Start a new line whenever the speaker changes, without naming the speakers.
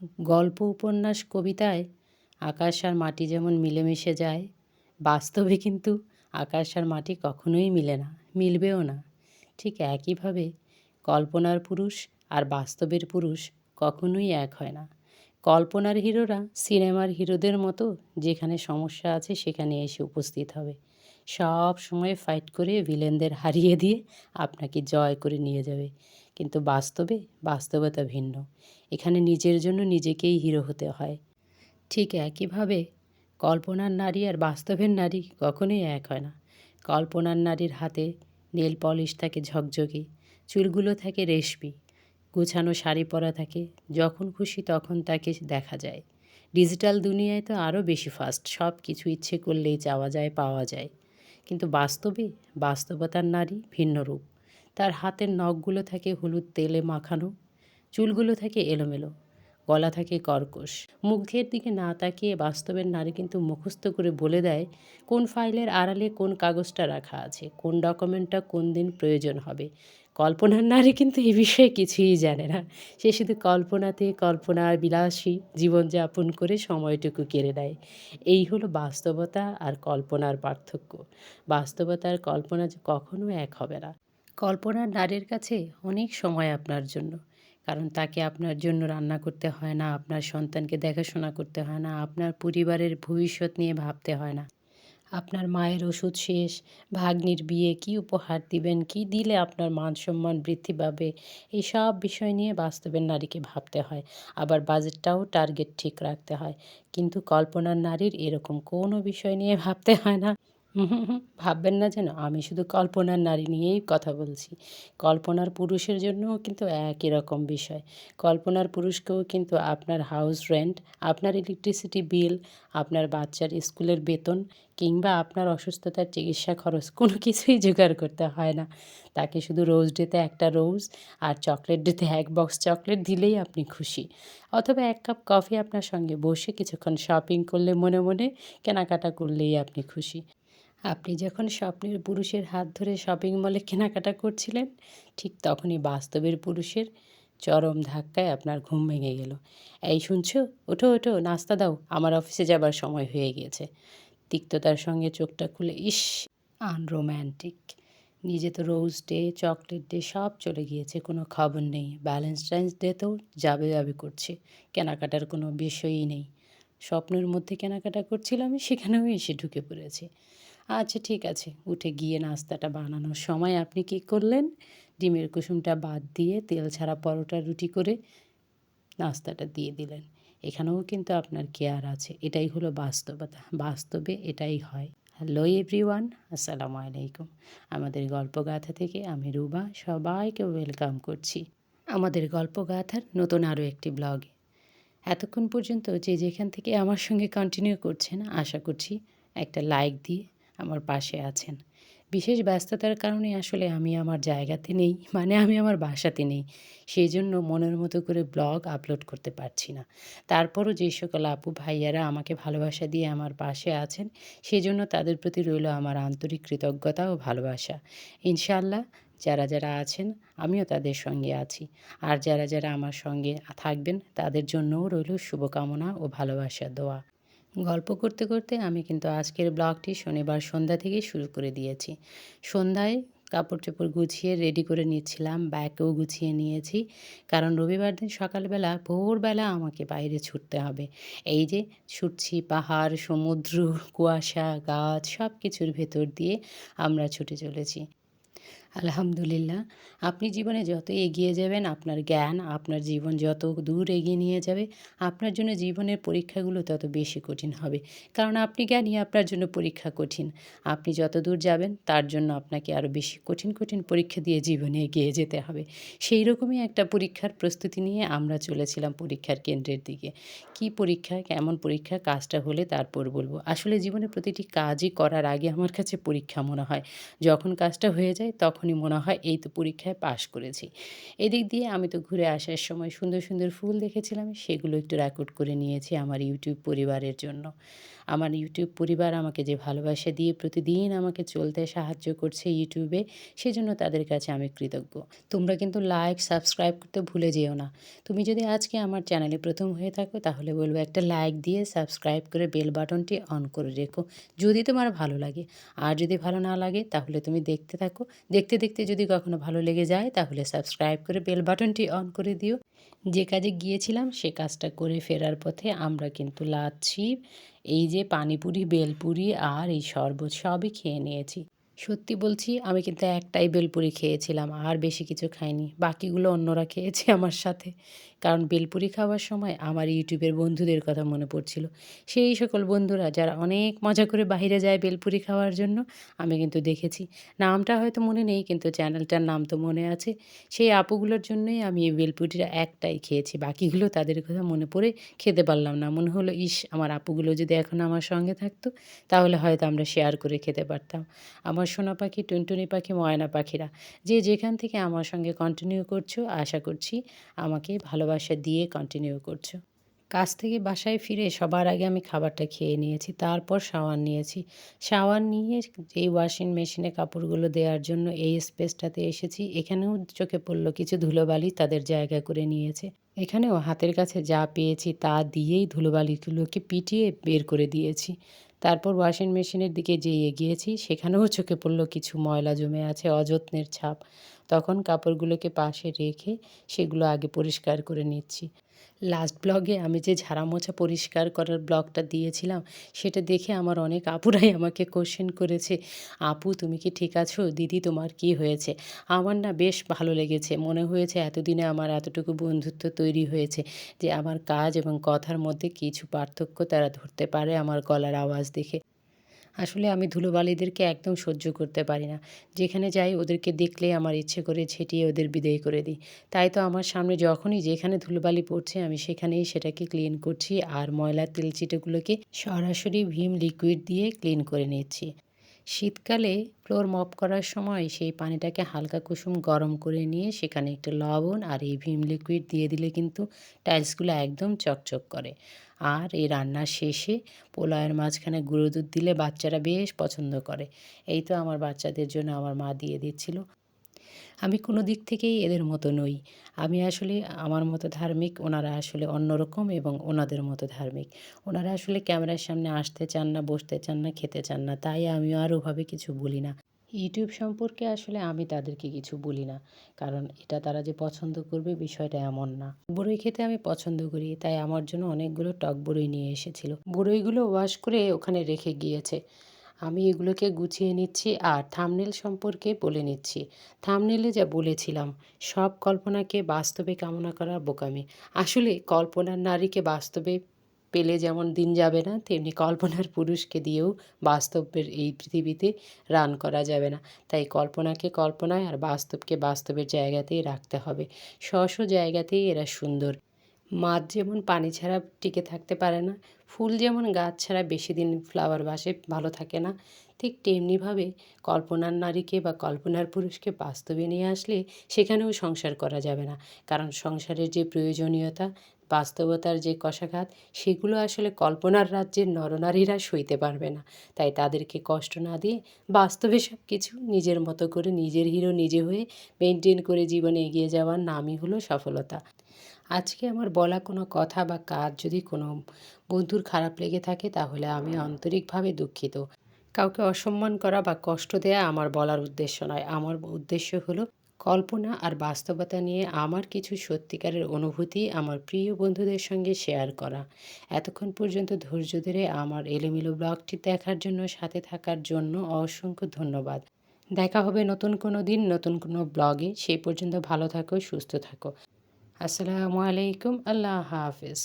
গল্প, উপন্যাস, কবিতায় আকাশ আর মাটি যেমন মিলেমিশে যায়, বাস্তবে কিন্তু আকাশ আর মাটি কখনোই মিলে না, মিলবেও না। ঠিক একইভাবে কল্পনার পুরুষ আর বাস্তবের পুরুষ কখনোই এক হয় না। কল্পনার হিরোরা সিনেমার হিরোদের মতো যেখানে সমস্যা আছে সেখানে এসে উপস্থিত হবে। সব সময় ফাইট করে ভিলেনদের হারিয়ে দিয়ে আপনাকে জয় করে নিয়ে যাবে। কিন্তু বাস্তবে বাস্তবতা ভিন্ন। এখানে নিজের জন্য নিজেকেই হিরো হতে হয়। ঠিক একইভাবে কল্পনার নারী আর বাস্তবের নারী কখনোই এক হয় না। কল্পনার নারীর হাতে নেল পলিশ থাকে ঝকঝকে, চুলগুলো থাকে রেশমি, গোছানো শাড়ি পরা থাকে, যখন খুশি তখন তাকে দেখা যায়। ডিজিটাল দুনিয়ায় তো আরও বেশি ফাস্ট সব কিছু ইচ্ছে করলেই চাওয়া যায়, পাওয়া যায়। কিন্তু বাস্তবে বাস্তবতার নারী ভিন্ন রূপ। তার হাতের নখগুলো থাকে হলুদ তেলে মাখানো, চুলগুলো থাকে এলোমেলো, গলা থাকে কর্কশ। মুখের দিকে না তাকিয়ে বাস্তবের নারী কিন্তু মুখস্থ করে বলে দেয় কোন ফাইলের আড়ালে কোন কাগজটা রাখা আছে, কোন ডকুমেন্টটা কোন দিন প্রয়োজন হবে। কল্পনার নারী কিন্তু এ বিষয়ে কিছুই জানে না। সে শুধু কল্পনাতে কল্পনার বিলাসী জীবনযাপন করে সময়টুকু কেড়ে নেয়। এই হলো বাস্তবতা আর কল্পনার পার্থক্য। বাস্তবতা আর কল্পনা যে কখনো এক হবে না। কল্পনার নারীর কাছে অনেক সময় আপনার জন্য। কারণ তাকে আপনার জন্য রান্না করতে হয় না, আপনার সন্তানকে দেখাশোনা করতে হয় না, আপনার পরিবারের ভবিষ্যৎ নিয়ে ভাবতে হয় না। আপনার মায়ের ওষুধ শেষ, ভাগ্নির বিয়ে, কি উপহার দিবেন, কি দিলে আপনার মান সম্মান বৃদ্ধি পাবে এই সব বিষয় নিয়ে বাস্তবের নারীকে ভাবতে হয়। আবার বাজেটটাও টার্গেট ঠিক রাখতে হয়। কিন্তু কল্পনার নারীর এরকম কোনো বিষয় নিয়ে ভাবতে হয় না। ভাববেন না যেন, আমি শুধু কল্পনার নারী নিয়েই কথা বলছি। কল্পনার পুরুষের জন্যও কিন্তু একই রকম বিষয়। কল্পনার পুরুষকেও কিন্তু আপনার হাউস রেন্ট আপনার ইলেকট্রিসিটি বিল আপনার বাচ্চার স্কুলের বেতন, কিংবা আপনার অসুস্থতার চিকিৎসা খরচ, কোনো কিছুই জোগাড় করতে হয় না। তাকে শুধু রোজ ডেতে একটা রোজ আর চকলেট ডেতে এক বক্স চকলেট দিলেই আপনি খুশি। অথবা এক কাপ কফি আপনার সঙ্গে বসে কিছুক্ষণ শপিং করলে মনে মনে কেনাকাটা করলেই আপনি খুশি। আপনি যখন স্বপ্নের পুরুষের হাত ধরে শপিং মলে কেনাকাটা করছিলেন, ঠিক তখনই বাস্তবের পুরুষের চরম ধাক্কায় আপনার ঘুম ভেঙে গেল। এই শুনছো? ওঠো ওঠো, নাস্তা দাও, আমার অফিসে যাবার সময় হয়ে গিয়েছে। তিক্ততার সঙ্গে চোখটা খুলে, ইস আনরোম্যান্টিক নিজে তো রোজ ডে চকলেট ডে সব চলে গিয়েছে, কোনো খবর নেই। ভ্যালেন্টাইন্স ডেতেও যাবে যাবে করছে, কেনাকাটার কোনো বিষয়ই নেই। স্বপ্নের মধ্যে কেনাকাটা করছিলাম, সেখানেও এসে ঢুকে পড়েছে। আচ্ছা ঠিক আছে। উঠে গিয়ে নাস্তাটা বানানোর সময় আপনি কী করলেন? ডিমের কুসুমটা বাদ দিয়ে তেল ছাড়া পরোটা রুটি করে নাস্তাটা দিয়ে দিলেন। এখানেও কিন্তু আপনার কেয়ার আছে। এটাই হলো বাস্তবতা। বাস্তবে এটাই হয়। হ্যালো এভরিওয়ান, আসসালামু আলাইকুম। আমাদের গল্পগাথা থেকে আমি রুবা সবাইকে ওয়েলকাম করছি। আমাদের গল্পগাথার নতুন আরও একটি ব্লগে। এতক্ষণ পর্যন্ত যে যেখান থেকে আমার সঙ্গে কন্টিনিউ করছেন, আশা করছি একটা লাইক দিয়ে আমার পাশে আছেন। বিশেষ ব্যস্ততার কারণে আসলে আমি আমার জায়গাতে নেই মানে আমি আমার বাসাতে নেই। সেই জন্য মনের মতো করে ব্লগ আপলোড করতে পারছি না। তারপরও যে সকল আপু ভাইয়ারা আমাকে ভালোবাসা দিয়ে আমার পাশে আছেন সেই জন্য তাদের প্রতি রইল আমার আন্তরিক কৃতজ্ঞতা ও ভালোবাসা। ইনশাল্লাহ যারা যারা আছেন, আমিও তাদের সঙ্গে আছি। আর যারা যারা আমার সঙ্গে থাকবেন, তাদের জন্যও রইল শুভকামনা ও ভালোবাসা, দোয়া। গল্প করতে করতে আমি কিন্তু আজকের ব্লগটি শনিবার সন্ধ্যা থেকেই শুরু করে দিয়েছি। সন্ধ্যায় কাপড় চোপড় গুছিয়ে রেডি করে নিচ্ছিলাম ব্যাগও গুছিয়ে নিয়েছি। কারণ রবিবার দিন সকালবেলা, ভোরবেলা আমাকে বাইরে ছুটতে হবে। এই যে ছুটছি পাহাড়, সমুদ্র, কুয়াশা, গাছ সব কিছুর ভেতর দিয়ে আমরা ছুটে চলেছি। আলহামদুলিল্লাহ। আপনি জীবনে যত এগিয়ে যাবেন, আপনার জ্ঞান, আপনার জীবন যত দূর এগিয়ে নিয়ে যাবে, আপনার জন্য জীবনের পরীক্ষাগুলো তত বেশি কঠিন হবে। কারণ আপনি জ্ঞানী আপনার জন্য পরীক্ষা কঠিন। আপনি যত দূর যাবেন, তার জন্য আপনাকে আরও বেশি কঠিন কঠিন পরীক্ষা দিয়ে জীবনে এগিয়ে যেতে হবে। সেই রকমই একটা পরীক্ষার প্রস্তুতি নিয়ে আমরা চলেছিলাম পরীক্ষার কেন্দ্রের দিকে। কি পরীক্ষা, কেমন পরীক্ষা, কাজটা হলে তারপর বলব। আসলে জীবনে প্রতিটি কাজই করার আগে আমার কাছে পরীক্ষা মনে হয়। যখন কাজটা হয়ে যায় তখনই মনে হয় এই তো পরীক্ষায় পাশ করেছি। এদিক দিয়ে আমি তো ঘুরে আসার সময় সুন্দর সুন্দর ফুল দেখেছিলাম, সেগুলো একটু রেকর্ড করে নিয়েছি আমার ইউটিউব পরিবারের জন্য। আমার ইউটিউব পরিবার আমাকে যে ভালোবাসা দিয়ে প্রতিদিন আমাকে চলতে সাহায্য করছে ইউটিউবে সেজন্য তাদের কাছে আমি কৃতজ্ঞ। তোমরা কিন্তু লাইক সাবস্ক্রাইব করতে ভুলে যেও না। তুমি যদি আজকে আমার চ্যানেলে প্রথম হয়ে থাকো, তাহলে বলব একটা লাইক দিয়ে সাবস্ক্রাইব করে বেল বাটনটি অন করে রেখো, যদি তোমার ভালো লাগে। আর যদি ভালো না লাগে, তাহলে তুমি দেখতে থাকো। দেখতে দেখতে যদি কখনো ভালো লেগে যায়, তাহলে সাবস্ক্রাইব করে বেল বাটনটি অন করে দিও। যে কাজে গিয়েছিলাম, সে কাজটা করে ফেরার পথে আমরা কিন্তু লাচ্ছি। এই যে পানিপুরি বেলপুরি আর এই শরবত সবই খেয়ে নিয়েছি। সত্যি বলছি, আমি কিন্তু একটাই বেলপুরি খেয়েছিলাম, আর বেশি কিছু খাইনি। বাকিগুলো অন্যরা খেয়েছে আমার সাথে। কারণ বেলপুরি খাওয়ার সময় আমার ইউটিউবের বন্ধুদের কথা মনে পড়ছিল। সেই সকল বন্ধুরা যারা অনেক মজা করে বাইরে যায় বেলপুরি খাওয়ার জন্য, আমি কিন্তু দেখেছি। নামটা হয়তো মনে নেই, কিন্তু চ্যানেলটার নাম তো মনে আছে। সেই আপুগুলোর জন্যই আমি এই বেলপুরিটা একটাই খেয়েছি। বাকিগুলো তাদের কথা মনে পড়ে খেতে পারলাম না। মনে হলো, ইস, আমার আপুগুলো যদি এখন আমার সঙ্গে থাকতো, তাহলে হয়তো আমরা শেয়ার করে খেতে পারতাম। আমার সোনা পাখি, টুনটুনি পাখি, ময়না পাখিরা। যে যেখান থেকে আমার সঙ্গে কন্টিনিউ করছ, আশা করছি আমাকে ভালোবাসা দিয়ে কন্টিনিউ করছ। কাজ থেকে বাসায় ফিরে সবার আগে আমি খাবারটা খেয়ে নিয়েছি, তারপর শাওয়ার নিয়েছি। শাওয়ার নিয়ে এই ওয়াশিং মেশিনে কাপড়গুলো দেওয়ার জন্য এই স্পেসটাতে এসেছি। এখানেও চোখে পড়ল কিছু ধুলোবালি তাদের জায়গা করে নিয়েছে। এখানেও হাতের কাছে যা পেয়েছি তা দিয়েই ধুলোবালিগুলোকে পিটিয়ে বের করে দিয়েছি। তারপর ওয়াশিং মেশিনের দিকে যে এগিয়েছি, সেখানেও চোখে পড়ল কিছু ময়লা জমে আছে অযত্নের ছাপ। তখন কাপড়গুলোকে পাশে রেখে সেগুলো আগে পরিষ্কার করে নিচ্ছি। লাস্ট ব্লগে আমি যে ঝাড়া মোছা পরিষ্কার করার ব্লগটা দিয়েছিলাম, সেটা দেখে আমার অনেক আপুরাই আমাকে কোশ্চেন করেছে, আপু, তুমি কি ঠিক আছো? দিদি, তোমার কি হয়েছে? আমার না বেশ ভালো লেগেছে। মনে হয়েছে এতদিনে আমার এতটুকু বন্ধুত্ব তৈরি হয়েছে যে আমার কাজ এবং কথার মধ্যে কিছু পার্থক্য তারা ধরতে পারে আমার গলার আওয়াজ দেখে। আসলে আমি ধুলোবালিদেরকে একদম সহ্য করতে পারি না। যেখানে যাই ওদেরকে দেখলে আমার ইচ্ছে করে ছেটিয়ে ওদের বিদায় করে দিই। তাই তো আমার সামনে যখনই যেখানে ধুলোবালি পড়ছে আমি সেখানেই সেটাকে ক্লিন করছি আর ময়লার তেলচিটেগুলোকে সরাসরি ভীম লিকুইড দিয়ে ক্লিন করে নিচ্ছি। শীতকালে ফ্লোর মপ করার সময় সেই পানিটাকে হালকা কুসুম গরম করে নিয়ে সেখানে একটু লবণ আর এই ভিম লিকুইড দিয়ে দিলে কিন্তু টাইলসগুলো একদম চকচক করে। আর এই রান্নার শেষে পোলাওয়ের মাঝখানে গুঁড়ো দুধ দিলে বাচ্চারা বেশ পছন্দ করে। এই তো আমার বাচ্চাদের জন্য আমার মা দিয়ে দিচ্ছিল। আমি কোনো দিক থেকেই এদের মতো নই। আমি আসলে আমার মতো ধার্মিক, ওনারা আসলে অন্যরকম এবং ওনাদের মতো ধার্মিক। ওনারা আসলে ক্যামেরার সামনে আসতে চান না, বসতে চান না, খেতে চান না, তাই আমিও আর ওভাবে কিছু বলি না। ইউটিউব সম্পর্কে আসলে আমি তাদেরকে কিছু বলি না, কারণ এটা তারা যে পছন্দ করবে বিষয়টা এমন না। বড়ই খেতে আমি পছন্দ করি, তাই আমার জন্য অনেকগুলো টক বড়ই নিয়ে এসেছিল। বড়ইগুলো ওয়াশ করে ওখানে রেখে গিয়েছে। আমি এগুলোকে গুছিয়ে নিচ্ছি আর থামনেল সম্পর্কে বলে নিচ্ছি। থামনেলে যা বলেছিলাম, সব কল্পনাকে বাস্তবে কামনা করা বোকামি। আসলে কল্পনার নারীকে বাস্তবে পেলে যেমন দিন যাবে না, তেমনি কল্পনার পুরুষকে দিয়েও বাস্তবের এই পৃথিবীতে রান করা যাবে না। তাই কল্পনাকে কল্পনায় আর বাস্তবকে বাস্তবের জায়গাতেই রাখতে হবে। স্ব জায়গাতেই এরা সুন্দর। মাছ যেমন পানি ছাড়া টিকে থাকতে পারে না, ফুল যেমন গাছ ছাড়া বেশি দিন ফ্লাওয়ার বাসে ভালো থাকে না। ঠিক তেমনিভাবে কল্পনার নারীকে বা কল্পনার পুরুষকে বাস্তবে নিয়ে আসলে সেখানেও সংসার করা যাবে না। কারণ সংসারের যে প্রয়োজনীয়তা, বাস্তবতার যে কষাঘাত, সেগুলো আসলে কল্পনার রাজ্যের নরনারীরা সইতে পারবে না। তাই তাদেরকে কষ্ট না দিয়ে বাস্তবে সব কিছু নিজের মতো করে নিজের হিরো নিজে হয়ে মেনটেন করে জীবনে এগিয়ে যাওয়ার নামই হলো সফলতা। আজকে আমার বলা কোনো কথা বা কাজ যদি কোনো বন্ধুর খারাপ লেগে থাকে, তাহলে আমি আন্তরিকভাবে দুঃখিত। কাউকে অসম্মান করা বা কষ্ট দেয়া আমার বলার উদ্দেশ্য নয়। আমার উদ্দেশ্য হলো কল্পনা আর বাস্তবতা নিয়ে আমার কিছু সত্যিকারের অনুভূতি আমার প্রিয় বন্ধুদের সঙ্গে শেয়ার করা। এতক্ষণ পর্যন্ত ধৈর্য ধরে আমার এলোমেলো ব্লগটি দেখার জন্য, সাথে থাকার জন্য অসংখ্য ধন্যবাদ। দেখা হবে নতুন কোনো দিন, নতুন কোনো ব্লগে। সেই পর্যন্ত ভালো থাকো, সুস্থ থাকো। আসসালামু আলাইকুম, আল্লাহ হাফিজ।